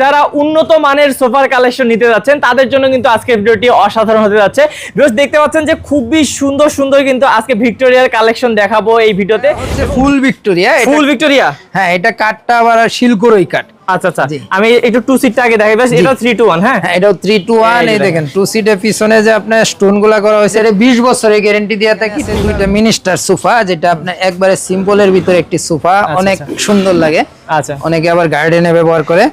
যারা উন্নত মানের সোফার কালেকশন নিতে যাচ্ছেন তাদের জন্য কিন্তু আজকে ভিডিওটি অসাধারণ হতে যাচ্ছে। বিকজ দেখতে পাচ্ছেন যে খুবই সুন্দর সুন্দর কিন্তু আজকে ভিক্টোরিয়ার কালেকশন দেখাবো এই ভিডিওতে। ফুল ভিক্টোরিয়া ফুল ভিক্টোরিয়া? হ্যাঁ এটা কাঠটা আবার শিলকোরই কাঠ। আচ্ছা আচ্ছা। জি। আমি একটু টু সিটটা আগে দেখাই ব্যাস এটা থ্রি টু ওয়ান হ্যাঁ? এটাও থ্রি টু ওয়ান এই এই দেখেন। দেখেন টু সিটের পিছনে যে আপনার স্টোন করা হয়েছে এটা বিশ বছরের গ্যারেন্টি দিয়ে থাকি দুইটা মিনিস্টার সোফা যেটা আপনার একবারে সিম্পলের ভিতরে একটি সোফা অনেক সুন্দর লাগে। আচ্ছা। অনেকে আবার গার্ডেনে ব্যবহার করে।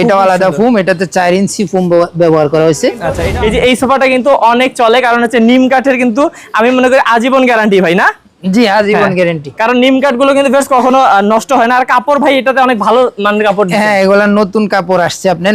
এটাও আলাদা ফুম এটাতে চার ইঞ্চি ফুম ব্যবহার করা হয়েছে। আচ্ছা এই যে এই সোফাটা কিন্তু অনেক চলে কারণ হচ্ছে নিম কাঠের কিন্তু আমি মনে করি আজীবন গ্যারান্টি ভাই না? জি আজীবন গ্যারান্টি গ্যারেন্টি কারণ নিম কাঠগুলো কিন্তু বেশ কখনো নষ্ট হয় না। আর কাপড় ভাই এটাতে অনেক ভালো মানের কাপড় হ্যাঁ এগুলা নতুন কাপড় আসছে আপনার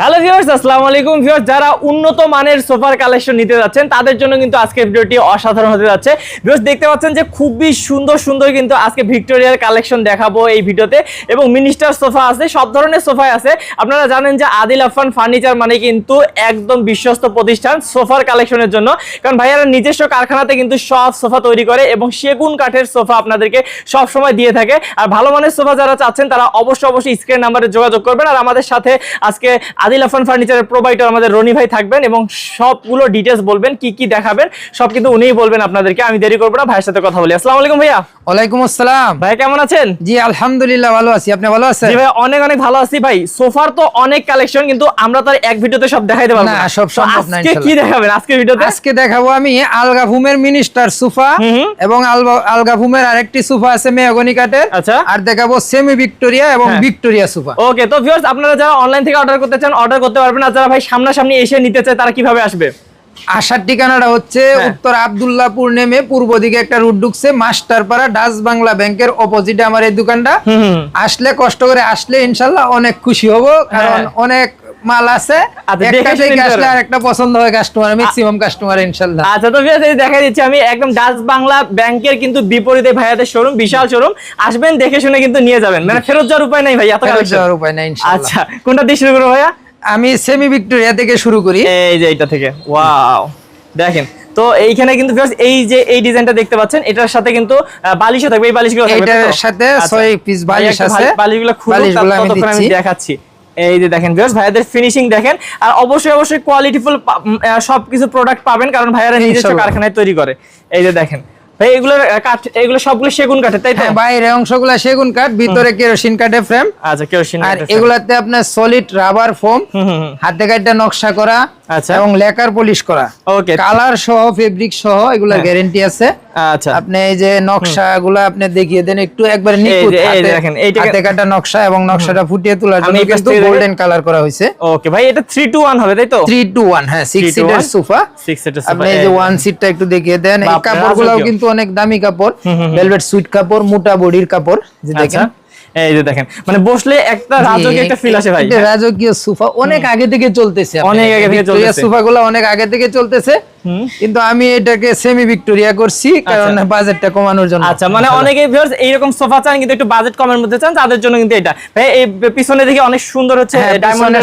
হ্যালো ভিউয়ার্স আসসালামু আলাইকুম। ভিউয়ার্স যারা উন্নত মানের সোফার কালেকশন নিতে যাচ্ছেন, তাদের জন্য কিন্তু আজকে ভিডিওটি অসাধারণ হতে যাচ্ছে। ভিউয়ার্স দেখতে পাচ্ছেন যে খুবই সুন্দর সুন্দর কিন্তু আজকে ভিক্টোরিয়ার কালেকশন দেখাবো এই ভিডিওতে। এবং মিনিস্টার সোফা আছে, সব ধরনের সোফাই আছে। আপনারা জানেন যে আদিল আফান ফার্নিচার মানে কিন্তু একদম বিশ্বস্ত প্রতিষ্ঠান সোফার কালেকশনের জন্য। কারণ ভাইয়ারা নিজস্ব কারখানাতে কিন্তু সব সোফা তৈরি করে এবং সেগুন কাঠের সোফা আপনাদেরকে সব সময় দিয়ে থাকে। আর ভালো মানের সোফা যারা চাচ্ছেন, তারা অবশ্যই অবশ্যই স্ক্রিন নাম্বারে যোগাযোগ করবেন। আর আমাদের সাথে আজকে আদিল আফান ফার্নিচারের প্রোভাইডার আমাদের রনি ভাই থাকবেন এবং সবগুলো ডিটেলস বলবেন, কি কি দেখাবেন, সব কিন্তু উনিই বলবেন আপনাদেরকে। আমি দেরি করব না, ভাইয়ের সাথে কথা বলি। আসসালামু আলাইকুম ভাইয়া। ওয়ালাইকুম আসসালাম। ভাই কেমন আছেন? জি আলহামদুলিল্লাহ ভালো আছি। আপনি ভালো আছেন? জি ভাই অনেক অনেক ভালো আছি ভাই। সোফার তো অনেক কালেকশন কিন্তু আমরা তো এক ভিডিওতে সব দেখাইতে পারব না, না। সব সম্ভব না, আজকে কি দেখাবেন আজকের ভিডিওতে? আজকে দেখাবো আমি আলগা ফুমের মিনিস্টার সোফা। এবং আলগা ফুমের আরেকটি সোফা আছে মেহগনি আচ্ছা। আর দেখাবো সেমি ভিক্টোরিয়া এবং হ্যাঁ। Victoria sofa. ওকে তো ভিউয়ার্স আপনারা যারা অনলাইন থেকে অর্ডার করতে চান অর্ডার করতে পারবেন। আর যারা ভাই সামনাসামনি এসে নিতে চায় তারা কীভাবে আসবে? আসার ঠিকানাটা হচ্ছে হ্যাঁ। উত্তর আবদুল্লাহপুর নেমে পূর্ব দিকে একটা রুট ঢুকছে মাস্টারপাড়া ডাচ বাংলা ব্যাংকের অপোজিটে আমার এই দোকানটা। আসলে কষ্ট করে আসলে ইনশাল্লাহ অনেক খুশি হব কারণ হ্যাঁ। অনেক মাল আছে। আচ্ছা, একটা থেকে আসলে পছন্দ হয় কাস্টমার ম্যাক্সিমাম কাস্টমার আচ্ছা তো ভিউয়ার্স এই দেখা দিচ্ছি আমি একদম ডাচ বাংলা ব্যাংকের কিন্তু বিপরীতে ভাইয়াদের শোরুম বিশাল শোরুম আসবেন দেখে শুনে কিন্তু নিয়ে যাবেন। মানে ফেরত যাওয়ার উপায় নাই ভাই এত কালেকশন। উপায় নাই আচ্ছা কোনটা দিয়ে শুরু করব ভাইয়া? আমি সেমি ভিক্টোরিয়া থেকে শুরু করি। এই যে এইটা থেকে। ওয়াও দেখেন তো এইখানে কিন্তু এই যে এই ডিজাইনটা দেখতে পাচ্ছেন এটার সাথে কিন্তু বালিশও থাকবে এই বালিশগুলো এটার সাথে আচ্ছা। ছয় পিস বালিশ আছে। বালিশগুলো আমি ততক্ষণ আমি দেখাচ্ছি। এই যে দেখেন ভিউয়ার্স ভাইয়াদের ফিনিশিং দেখেন আর অবশ্যই অবশ্যই কোয়ালিটিফুল সবকিছু প্রোডাক্ট পাবেন কারণ ভাইয়ারা নিজস্ব কারখানায় তৈরি করে। এই যে দেখেন ভাই এগুলোর কাঠ এগুলো সবগুলো সেগুন কাঠের তাই তো? হ্যাঁ বাইরে অংশগুলা সেগুন কাঠ ভিতরে কেরোসিন কাঠের ফ্রেম আচ্ছা কেরোসিন আর এগুলাতে আপনার সলিড রাবার ফোম। হাতে কাটটা নকশা করা আচ্ছা। এবং লেকার পলিশ করা। ওকে কালার সহ ফেব্রিক সহ এগুলা। গ্যারেন্টি আছে। আচ্ছা। আপনি এই যে নকশা গুলা আপনি দেখিয়ে দেন একটু একবার নিখুঁত দেখেন, এইটা- হাতে কাটা নকশা এবং নকশাটা ফুটিয়ে তোলার জন্য কিন্তু গোল্ডেন কালার করা হয়েছে। ওকে ভাই এটা থ্রি টু ওয়ান হবে তাই তো? থ্রি টু ওয়ান হ্যাঁ সিক্স 3 to সিটের 1 সোফা আপনি এই যে ওয়ান সিটটা একটু দেখিয়ে দেন। এই কাপড়গুলোও কিন্তু অনেক দামি কাপড়। ভেলভেট সুইট কাপড় মোটা বডির কাপড় যে আচ্ছা। দেখেন। এই যে দেখেন মানে বসলে একটা রাজকীয় একটা ফিল আসে ভাই। রাজকীয় সোফা অনেক আগে থেকে চলতেছে অনেক আগে থেকে চলতেছে। সোফা গুলো অনেক আগে থেকে চলতেছে। কিন্তু আমি এটাকে সেমি ভিক্টোরিয়া করছি কারণ বাজেটটা কমানোর জন্য। আচ্ছা মানে অনেকে ভিউয়ার্স এইরকম সোফা চান কিন্তু একটু বাজেট কমের মধ্যে চান তাদের জন্য কিন্তু এটা। ভাই এই পিছনে দেখি অনেক সুন্দর হচ্ছে হ্যাঁ,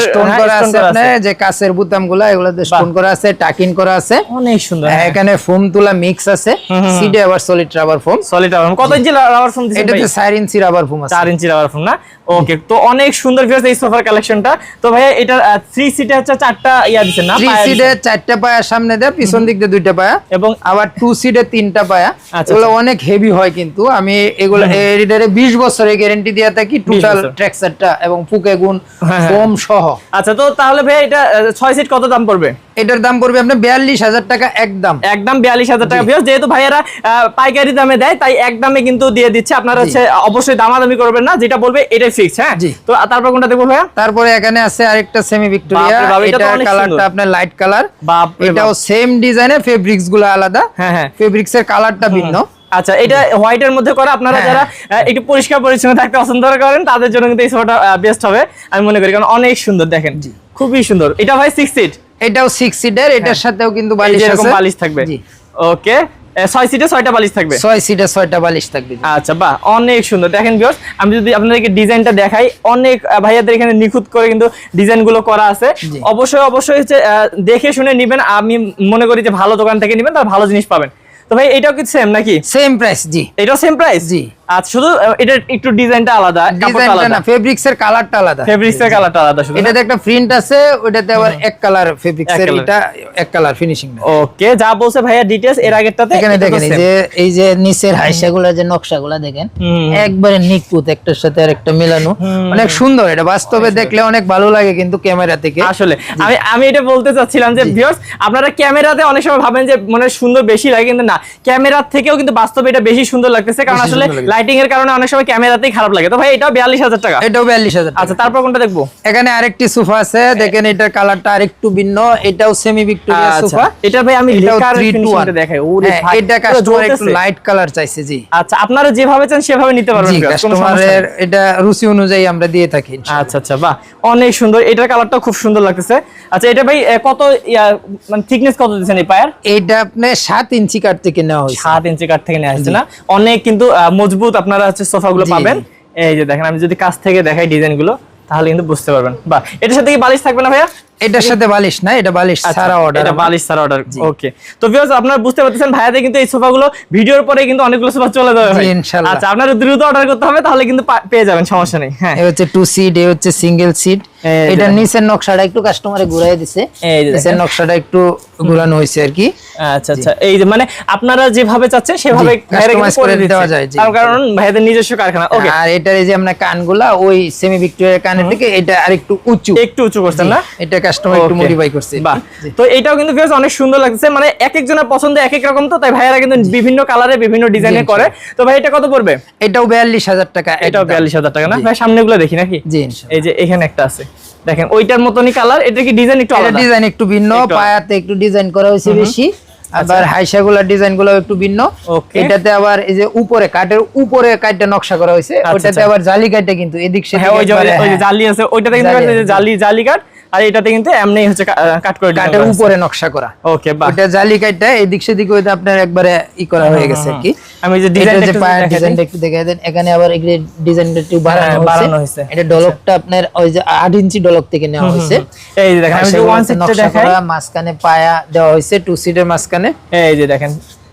স্টোন হ্যাঁ, করা আছে যে কাছের বুতামগুলা এগুলাতে স্টোন করা আছে টাকিন করা আছে। অনেক সুন্দর হ্যাঁ, এখানে ফোম তুলা মিক্স আছে। সিডে আবার solid rubber foam solid rubber কত ইঞ্চি রাবার ফোম এটাতে চার ইঞ্চি রাবার ফোম আছে। চার ইঞ্চি রাবার ফোম না? ওকে তো অনেক সুন্দর ভিউয়ার্স এই সোফার কালেকশনটা তো ভাই এটা থ্রি সিটে হচ্ছে চারটা ইয়া দিচ্ছেন না? থ্রি পায়া চারটা পায়া সামনে দেয় পিছন দিক দিয়ে দুইটা পায়া। এবং আবার টু সিডে তিনটা পায়া। আচ্ছা, এগুলো অনেক হেভি হয় কিন্তু। আমি এগুলো এডিটারে বছরের গ্যারেন্টি দিয়ে থাকি টোটাল ট্র্যাকসারটা এবং ফুকে গুণ হ্যাঁ, হ্যাঁ। ফোম সহ। আচ্ছা তো তাহলে ভাই এটা ছয় সিট কত দাম পড়বে? এটার দাম পড়বে আপনার বিয়াল্লিশ হাজার টাকা একদম একদম বিয়াল্লিশ হাজার টাকা যেহেতু ভাইয়ারা পাইকারি দামে দেয় তাই এক দামে কিন্তু দিয়ে দিচ্ছে। আপনারা হচ্ছে অবশ্যই দামাদামি করবেন না যেটা বলবে এটাই ফিক্স হ্যাঁ? তো তারপর কোনটা দেখব ভাইয়া? তারপরে এখানে আছে আরেকটা সেমি ভিক্টোরিয়া এটা কালারটা আপনার লাইট কালার এটাও সেম ডিজাইনে ফেব্রিক্সগুলো আলাদা। হ্যাঁ হ্যাঁ। ফেব্রিক্স এর কালারটা ভিন্ন। আচ্ছা এটা হোয়াইটের মধ্যে করা আপনারা হ্যাঁ। যারা একটু পরিষ্কার পরিচ্ছন্ন থাকতে পছন্দ করেন তাদের জন্য কিন্তু এই সোফাটা বেস্ট হবে আমি মনে করি কারণ অনেক সুন্দর দেখেন। খুবই সুন্দর। এটা ভাই সিক্স সিট এটাও সিক্স সিটের এটার সাথেও কিন্তু বালিশ এরকম আছে। বালিশ থাকবে। জি। ওকে ছয় সিটে ছয়টা বালিশ থাকবে? ছয় সিটে ছয়টা বালিশ থাকবে। আচ্ছা বাহ অনেক সুন্দর। দেখেন বিয়স আমি যদি আপনাদেরকে ডিজাইনটা দেখাই অনেক ভাইয়াদের এখানে নিখুঁত করে কিন্তু ডিজাইনগুলো করা আছে। অবশ্যই অবশ্যই হচ্ছে দেখে শুনে নিবেন। আমি মনে করি যে ভালো দোকান থেকে নিবেন তার ভালো জিনিস পাবেন। তো ভাই এটাও কি সেম নাকি? সেম প্রাইস জি। এটাও সেম প্রাইস জি। আচ্ছা শুধু আহ, একটু ডিজাইনটা আলাদা ডিজাইনটা না ফেব্রিক্স কালারটা আলাদা। ফেব্রিক্স কালারটা আলাদা শুধু এটাতে একটা প্রিন্ট আছে ওটাতে আবার এক কালার ফেব্রিক্স এর এক colour। এটা এক কালার ফিনিশিং ওকে যা বলছে ভাইয়া ডিটেইলস এর আগেরটাতে এখানে দেখেন যে এই যে নিচের হাইসাগুলা যে নকশাগুলা দেখেন একবারে নিখুঁত একটার সাথে মেলানো। অনেক সুন্দর এটা বাস্তবে দেখলে অনেক ভালো লাগে কিন্তু ক্যামেরা থেকে। আসলে আমি আমি এটা বলতে চাচ্ছিলাম যে ভিউয়ার্স আপনারা ক্যামেরাতে অনেক সময় ভাবেন যে মানে সুন্দর বেশি লাগে কিন্তু না। ক্যামেরার থেকেও কিন্তু বাস্তবে এটা বেশি সুন্দর লাগতেছে কারণ আসলে। লাইটিং এর কারণে অনেক সময় ক্যামেরাতেই খারাপ লাগে। তো ভাই এটাও বিয়াল্লিশ হাজার টাকা। এটাও বিয়াল্লিশ হাজার আচ্ছা তারপর কোনটা দেখব? এখানে আরেকটি সোফা আছে দেখেন এটার কালারটা আরেকটু ভিন্ন এটাও সেমি ভিক্টোরিয়া আচ্ছা। সোফা। এটা ভাই আমি এটাও লেখার 3 to 1 ফিনিশিংটা দেখাই। হ্যাঁ, এটা কাস্টমার একটু লাইট কালার চাইছে জি। আচ্ছা আপনারা যেভাবে চান সেভাবে নিতে পারবেন। কাস্টমারের এটা রুচি অনুযায়ী আমরা দিয়ে থাকি আচ্ছা আচ্ছা বাহ অনেক সুন্দর। এটার কালারটা খুব সুন্দর লাগতেছে। আচ্ছা এটা ভাই কত মানে থিকনেস কত দিচ্ছেন এই পায়ের এইটা আপনি সাত ইঞ্চি কাঠ থেকে নেওয়া হয়েছে। সাত ইঞ্চি কাঠ থেকে নিয়ে আসছে না? অনেক কিন্তু আহ, মজবুত আপনারা হচ্ছে সোফা গুলো পাবেন। এই যে দেখেন আমি যদি কাছ থেকে দেখাই ডিজাইনগুলো তাহলে কিন্তু বুঝতে পারবেন। বা এটার সাথে কি বালিশ থাকবে না ভাইয়া? এটার সাথে বালিশ না? এটা বালিশ আচ্ছা, ছাড়া অর্ডার এটা বালিশ ছাড়া অর্ডার ওকে তো ভিউয়ার্স আপনারা বুঝতে পারতেছেন ভাইয়াদের কিন্তু এই সোফাগুলো ভিডিওর পরে কিন্তু অনেকগুলো সোফা চলে যাবে ভাই। ইনশাল্লাহ। আচ্ছা আপনারা দ্রুত অর্ডার করতে হবে তাহলে কিন্তু পেয়ে যাবেন সমস্যা নেই। হ্যাঁ। এই হচ্ছে টু সিট এই হচ্ছে সিঙ্গেল সিট এটা নিচের নকশাটা একটু কাস্টমারে ঘুরাই দিছে। নিচের নকশাটা একটু ঘুরানো হয়েছে আর কি। আচ্ছা আচ্ছা। এই যে মানে আপনারা যেভাবে চাচ্ছেন সেভাবে জি, ভাইয়ারা কিন্তু customize করে দেওয়া যায়। তার কারণ ভাইয়াদের নিজস্ব কারখানা। ওকে আর এটার এই যে আপনার কানগুলা ওই সেমি ভিক্টোরিয়ার কানের থেকে এটা আরেকটু উঁচু। একটু উঁচু করছেন না? এটা কাস্টমার একটু মডিফাই করছে। বাহ। তো এটাও কিন্তু ভিউয়ার্স অনেক সুন্দর লাগছে মানে এক একজনের পছন্দ এক এক রকম তো তাই ভাইয়ারা কিন্তু বিভিন্ন কালারে বিভিন্ন ডিজাইনে করে। তো ভাই এটা কত পড়বে? এটাও বিয়াল্লিশ হাজার টাকা এটাও একদম। বিয়াল্লিশ হাজার টাকা না। ভাই সামনেগুলো দেখি নাকি? জি এই যে এখানে একটা আছে। দেখেন ওইটার মতনই কালার এটা কি ডিজাইন একটু আলাদা? ডিজাইন একটু ভিন্ন পায়াতে একটু ডিজাইন করা হয়েছে বেশি। আবার হাইসাগুলার ডিজাইনগুলো একটু ভিন্ন। এটাতে আবার এই যে উপরে কাঠের উপরে কাঠটা নকশা করা হয়েছে। আচ্ছা, ওটাতে আচ্ছা। আবার জালি কাঠটা কিন্তু এদিক সেদিক হ্যাঁ ওই যে হ্যাঁ, জালি আছে ওইটাতে কিন্তু জালি। জালি জালি কাট আর এটাতে কিন্তু এমনি হচ্ছে কাট করে উপরে নকশা করা। ওকে বাহ। জালি কাঠটা এদিক সেদিক হইতে আপনার একবারে ই করা হয়ে গেছে কি। আমি যে ডিজাইনটা যে পায়ের ডিজাইনটা একটু দেখাই দেন এখানে আবার এগুলি ডিজাইনটা একটু বাড়ানো হ্যাঁ, বাড়ানো হয়েছে। এটা ডলকটা আপনার ওই যে আট ইঞ্চি ডলক থেকে নেওয়া হয়েছে। এই যে দেখেন আমি যে ওয়ান সিটটা নকশা দেখাই। করা মাঝখানে পায়া দেওয়া হয়েছে টু সিটের মাঝখানে। এই যে দেখেন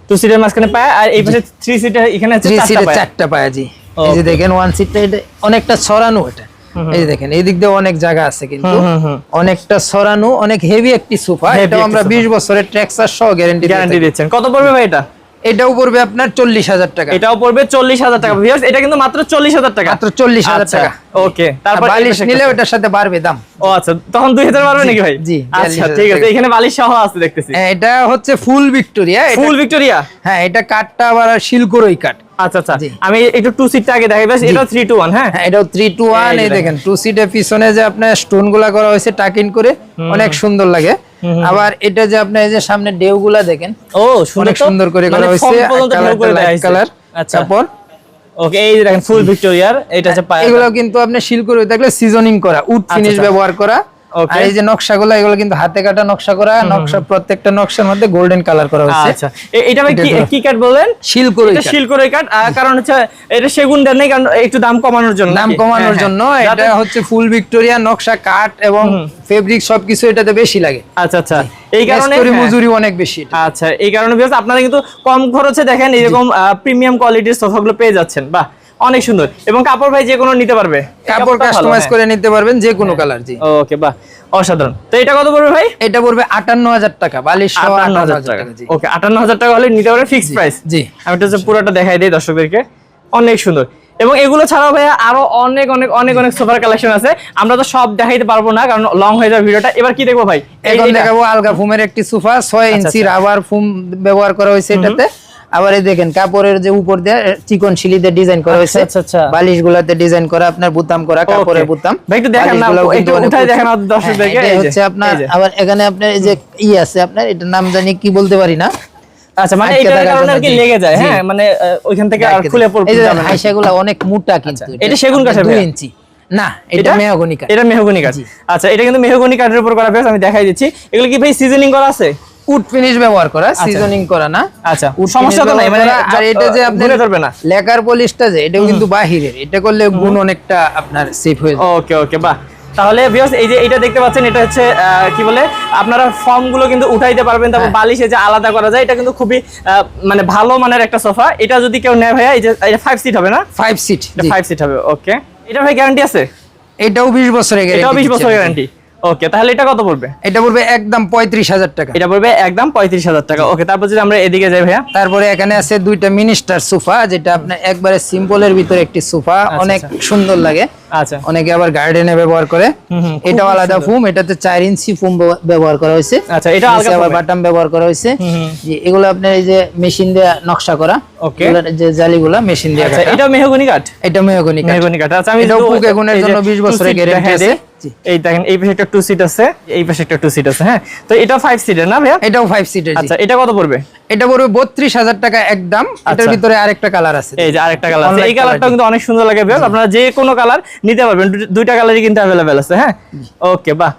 টু সিটের মাঝখানে পায় আর এই পাশে থ্রি সিটের এখানে আছে থ্রি চারটা সিটের পায়। চারটা পায়া জি। এই যে দেখেন ওয়ান সিটটা এটা অনেকটা ছড়ানো এটা। এই দেখেন এই দিক দিয়ে অনেক জায়গা আছে কিন্তু। অনেকটা ছড়ানো অনেক হেভি একটি সোফা। একটি আমরা sofa। বিশ বছরের ট্র্যাক্সার সহ গ্যারান্টি গ্যারান্টি দিচ্ছেন কত পড়বে ভাই এটা? এটাও পড়বে আপনার চল্লিশ হাজার টাকা। এটাও পড়বে চল্লিশ হাজার টাকা। ভিউয়ার্স এটা কিন্তু মাত্র চল্লিশ হাজার টাকা। মাত্র চল্লিশ হাজার আচ্ছা, টাকা। ওকে তারপর বালিশ নিলে ওটার সাথে বাড়বে দাম। ও আচ্ছা তখন দুই হাজার জি, নাকি ভাই? জি, আচ্ছা ঠিক আছে। এখানে বালিশ সহ আছে দেখতেছি। হ্যাঁ, এটা হচ্ছে ফুল ভিক্টোরিয়া। এটা- ফুল ভিক্টোরিয়া হ্যাঁ এটা কাঠটা আবার শিলকোরই কাঠ। আচ্ছা আচ্ছা। আমি একটু টু সিটটা আগে দেখাই। ব্যাস এটা থ্রি টু ওয়ান হ্যাঁ? হ্যাঁ এটাও থ্রি টু ওয়ান এই এই দেখেন টু সিটের পিছনে যে আপনার স্টোন করা হয়েছে টাকিন করে অনেক সুন্দর লাগে। আবার এটা যে আপনার এই যে সামনে ডেউ গুলা দেখেন ও অনেক সুন্দর করে মানে করা হয়েছে করে দেয়া হয়েছে। কালার আচ্ছা। তারপর? ওকে এই দেখেন ফুল ভিক্টোরিয়ার এটা হচ্ছে পায়ে এগুলো কিন্তু আপনি শিলকুড়ি থাকলে সিজনিং করা উড ফিনিশ আচ্ছা। ব্যবহার করা. আর এই যে নকশাগুলো এগুলো কিন্তু হাতে কাটা নকশা করা নকশা প্রত্যেকটা নকশার মধ্যে গোল্ডেন কালার করা হয়েছে আচ্ছা। এটা ভাই কি এটা- কি কাঠ বললেন শিলকুড়ি এটা শিলকড়ই কাঠ কারণ হচ্ছে এটা সেগুন দেন কারণ একটু দাম কমানোর জন্য দাম কমানোর হ্যাঁ, জন্য। হ্যাঁ। এটা হচ্ছে ফুল ভিক্টোরিয়া নকশা কাঠ এবং ফেব্রিক সবকিছু এটাতে বেশি লাগে। আচ্ছা আচ্ছা। এই কারণে হ্যাঁ। মজুরি অনেক বেশি আচ্ছা এই কারণে আপনারা কিন্তু কম খরচে দেখেন এরকম প্রিমিয়াম কোয়ালিটির সোফাগুলো পেয়ে যাচ্ছেন। বাহ। অনেক সুন্দর। এবং কাপড় ভাই যে কোনো নিতে পারবে। কাপড় কাস্টমাইজ করে নিতে পারবেন যে কোনো কালার জি। ওকে বাহ অসাধারণ। তো এটা কত পড়বে ভাই? এটা পড়বে আটান্ন হাজার টাকা বালিশ সহ আটান্ন হাজার 58,000 টাকা। জি। ওকে আটান্ন হাজার টাকা হলে নিতে পারবে ফিক্সড প্রাইস জি। আমি এটা হচ্ছে পুরোটা দেখাই দিই দর্শকদেরকে। অনেক সুন্দর। এবং এগুলো ছাড়াও ভাইয়া আরও অনেক অনেক অনেক অনেক সোফার কালেকশন আছে। আমরা তো সব দেখাইতে পারব না কারণ লং হয়ে যাবে ভিডিওটা। এবার কি দেখব ভাই? এখন দেখাবো আলগা ফুমের একটি সোফা ছয় ইঞ্চি রাবার ফুম ব্যবহার করা হয়েছে এটাতে। আবার এই দেখেন কাপড়ের যে উপর দিয়ে চিকন শিলিতে ডিজাইন করা হয়েছে। আচ্ছা, আচ্ছা। বালিশ গুলাতে ডিজাইন করা আপনার বুতাম করা কাপড়ের বুতাম। না, হচ্ছে আপনার আবার এখানে আপনার এই যে ই আছে আপনার এটার নাম জানি কি বলতে পারি না। আচ্ছা মানে এটার কারণে আর কি লেগে যায় হ্যাঁ মানে ওইখান থেকে আর খুলে পড়বে এই না। অনেক মোটা কিন্তু এটা সেগুন কাঠের দুই ভাইয়া? ইঞ্চি। না এটা মেহগনি কাঠ। এটা মেহগনি কাঠ। আচ্ছা এটা কিন্তু মেহগনি কাঠের উপর করা বেশ আমি দেখাই দিচ্ছি। এগুলো কি ভাই সিজনিং করা আছে? উড ফিনিশ ব্যবহার করা সিজনিং করা না। আচ্ছা সমস্যা তো নাই মানে আর এটা যে আপনি ধরবে না। লেকার পলিশটা যে এটাও কিন্তু বাহিরের এটা করলে গুণ অনেকটা আপনার সেফ হয়ে যায়। ওকে ওকে বাহ। তাহলে এই যে এটা দেখতে পাচ্ছেন এটা হচ্ছে কি বলে আপনারা ফর্মগুলো কিন্তু উঠাইতে পারবেন তারপর হ্যাঁ। বালিশে যে আলাদা করা যায় এটা কিন্তু খুবই মানে ভালো মানের একটা সোফা এটা যদি কেউ নেয় ভাইয়া এই যে এটা ফাইভ সিট হবে না? ফাইভ সিট ফাইভ সিট হবে ওকে এটা ভাই গ্যারান্টি আছে? এটাও বিশ বছরের এটাও গ্যারেন্টি বিশ বছর গ্যারান্টি ওকে তাহলে এটা কত পড়বে? এটা পড়বে একদম পঁয়ত্রিশ হাজার টাকা। এটা পড়বে একদম পঁয়ত্রিশ হাজার টাকা। ওকে তারপর যদি আমরা এদিকে যাই ভাইয়া। তারপরে এখানে আছে দুইটা মিনিস্টার সোফা যেটা আপনার একবারে সিম্পলের ভিতরে একটি সোফা অনেক সুন্দর লাগে। আচ্ছা। অনেকে আবার গার্ডেনে ব্যবহার করে। হুম, হুম, আলাদা ফুম এটাতে চার ইঞ্চি ফুম ব্যবহার করা হয়েছে। আচ্ছা, এটা আবার বাটাম ব্যবহার করা হয়েছে। এগুলো আপনার এই যে মেশিন দিয়ে নকশা করা. এগুলোর যে জালিগুলা মেশিন দিয়ে আচ্ছা এটা মেহগনি কাঠ? এটা মেহগনি কাঠ। মেহগনি কাঠ। আচ্ছা আমি এটাও শুধু পুক এগুনের এই যে জন্য 20 বছরের seat আছে। এই দেখেন এই পাশে একটা টু সিট আছে এই পাশে একটা টু সিট আছে হ্যাঁ? তো এটা ফাইভ সিটের না ভাইয়া? এটাও ফাইভ সিটের আচ্ছা এটা কত পড়বে? এটা পড়বে বত্রিশ হাজার টাকা একদম। এটার আচ্ছা। ভিতরে আরেকটা কালার আছে এই যে আরেকটা কালার আছে। এই কালারটা কিন্তু অনেক সুন্দর লাগে বেশ আপনারা যে কোনো কালার নিতে পারবেন। দুইটা কালারই কিন্তু অ্যাভেলেবেল আছে হ্যাঁ? ওকে বাহ।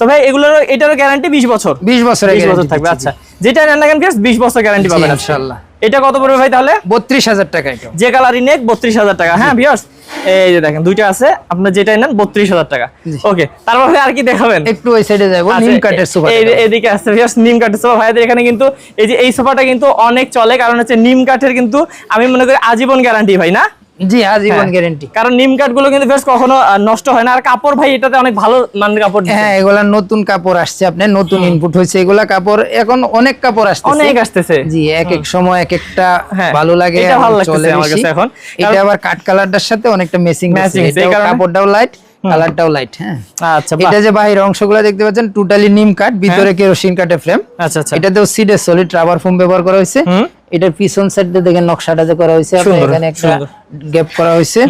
তো ভাই এগুলোর এটারও গ্যারান্টি বিশ বছর। বিশ বছরের বিশ বছর থাকবে আচ্ছা। যেটা নেন না কেন বিশ বছর গ্যারান্টি পাবেন। ইনশাআল্লাহ। এটা কত পড়বে ভাই তাহলে? বত্রিশ হাজার টাকা যে কালারই নেক বত্রিশ হাজার টাকা। হ্যাঁ ভিউয়ার্স এই যে দেখেন দুইটা আছে আপনার যেটাই নেন বত্রিশ হাজার টাকা। ওকে তারপরে ভাই আর কি দেখাবেন? একটু ওই সাইডে যাব আচ্ছা, নিম কাঠের সোফা এই- এদিকে আছে ভিউয়ার্স নিম কাঠের সোফা ভাইদের এখানে কিন্তু এই যে এই সোফাটা কিন্তু অনেক চলে কারণ হচ্ছে নিম কাঠের কিন্তু আমি মনে করি আজীবন গ্যারান্টি ভাই না? জি হ্যাঁ। গ্যারেন্টি কারণ নিম কাঠগুলো কিন্তু বেশ কখনো নষ্ট হয় না। আর কাপড় ভাই এটাতে অনেক ভালো মানের কাপড় হ্যাঁ এগুলা নতুন কাপড় আসছে আপনার নতুন ইনপুট হয়েছে। এগুলা কাপড় এখন অনেক কাপড় আসছে অনেক আসতেছে। জি এক এক সময় এক একটা হ্যাঁ, ভালো লাগে এটা ভালো লাগতেছে চলে আমার কাছে এখন। এটা আবার কাঠ কালারটার সাথে অনেকটা মেসিং মেসিং কাপড়টাও লাইট কালারটাও লাইট হ্যাঁ। আচ্ছা এটা যে বাহির অংশগুলো দেখতে পাচ্ছেন টোটালি নিম কাঠ ভিতরে কেরোসিন কাঠের ফ্রেম আচ্ছা আচ্ছা। এটাতেও সিডের সলিড রাবার ফোম ব্যবহার করা হয়েছে। এটার পিছন সাইডে দেখেন নকশাটা যে করা হয়েছে এখানে একটা। গ্যাপ করা হয়েছে।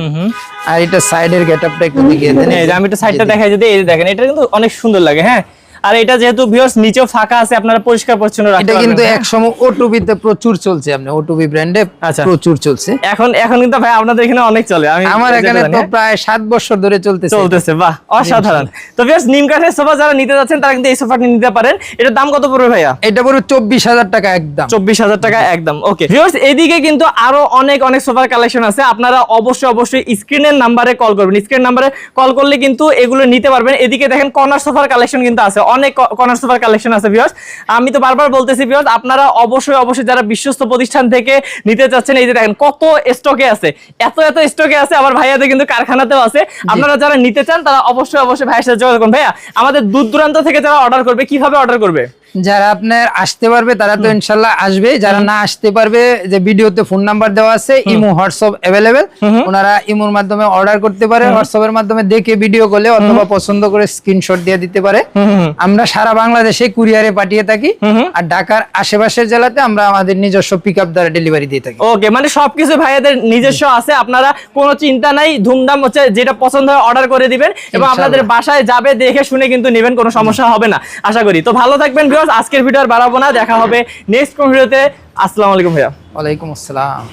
আর এটা সাইডের গেটআপটা একটু দেখিয়ে দেন। এই যে আমি একটু সাইডটা দেখাই যদি এই দেখেন এটা কিন্তু অনেক সুন্দর লাগে হ্যাঁ? আর এটা যেহেতু ভিউয়ার্স নিচেও ফাঁকা আছে আপনারা পরিষ্কার পরিচ্ছন্ন রাখতে এটা কিন্তু পারবেন, এক সময় ওটুবিতে প্রচুর চলছে আপনি ওটুবি ব্র্যান্ডে আচ্ছা। প্রচুর চলছে? এখন এখন কিন্তু ভাই আপনাদের এখানে অনেক চলে আমি আমার এখানে তো হ্যাঁ? প্রায় সাত বছর ধরে চলতেছে। চলতেছে বাহ অসাধারণ। তো ভিউয়ার্স নিম কাঠের সোফা যারা নিতে যাচ্ছেন তারা কিন্তু এই সোফাটি নিতে পারেন। এটার দাম কত পড়বে ভাইয়া? এটা চব্বিশ হাজার টাকা একদম। চব্বিশ হাজার টাকা একদম ওকে। ভিউয়ার্স এদিকে কিন্তু আরও অনেক অনেক সোফার কালেকশন আছে। আপনারা অবশ্যই অবশ্যই স্ক্রিনের নাম্বারে কল করবেন। স্ক্রিন নাম্বারে কল করলে কিন্তু এগুলো নিতে পারবেন। এদিকে দেখেন কর্নার সোফার কালেকশন কিন্তু আছে। অনেক কর্নার সোফার কালেকশন আছে ভিউয়ার্স আমি তো বারবার বলতেছি ভিউয়ার্স আপনারা অবশ্যই অবশ্যই যারা বিশ্বস্ত প্রতিষ্ঠান থেকে নিতে চাচ্ছেন এই যে দেখেন কত স্টকে আছে। এত এত স্টকে আছে আমার ভাইয়াদের কিন্তু কারখানাতেও আছে। আপনারা যারা নিতে চান তারা অবশ্যই অবশ্যই ভাইয়ের সাথে যোগাযোগ করুন। ভাইয়া আমাদের দূর দূরান্ত থেকে যারা অর্ডার করবে কীভাবে অর্ডার করবে? যারা আপনার আসতে পারবে তারা তো ইনশাল্লাহ আসবে। যারা না আসতে পারবে যে ভিডিওতে ফোন নাম্বার দেওয়া আছে ইমো হোয়াটসঅ্যাপ অ্যাভেলেবেল ওনারা ইমোর মাধ্যমে অর্ডার করতে পারে হোয়াটসঅ্যাপের মাধ্যমে দেখে ভিডিও করলে অথবা পছন্দ করে স্ক্রিনশট দিয়ে দিতে পারে। আমরা সারা বাংলাদেশে কুরিয়ারে পাঠিয়ে থাকি। আর ঢাকার আশেপাশের জেলাতে আমরা আমাদের নিজস্ব পিক আপ দ্বারা ডেলিভারি দিয়ে থাকি। ওকে মানে সবকিছু ভাইয়াদের নিজস্ব আছে আপনারা কোনো চিন্তা নাই ধুমধাম হচ্ছে যেটা পছন্দ হয় অর্ডার করে দিবেন। এবং আপনাদের বাসায় যাবে দেখে শুনে কিন্তু নেবেন কোনো সমস্যা হবে না আশা করি। তো ভালো থাকবেন ভিউয়ার্স, আজকের ভিডিও আর বাড়াবো না। দেখা হবে নেক্সট কোন ভিডিওতে। আসসালামু আলাইকুম ভাইয়া। ওয়ালাইকুম আসসালাম।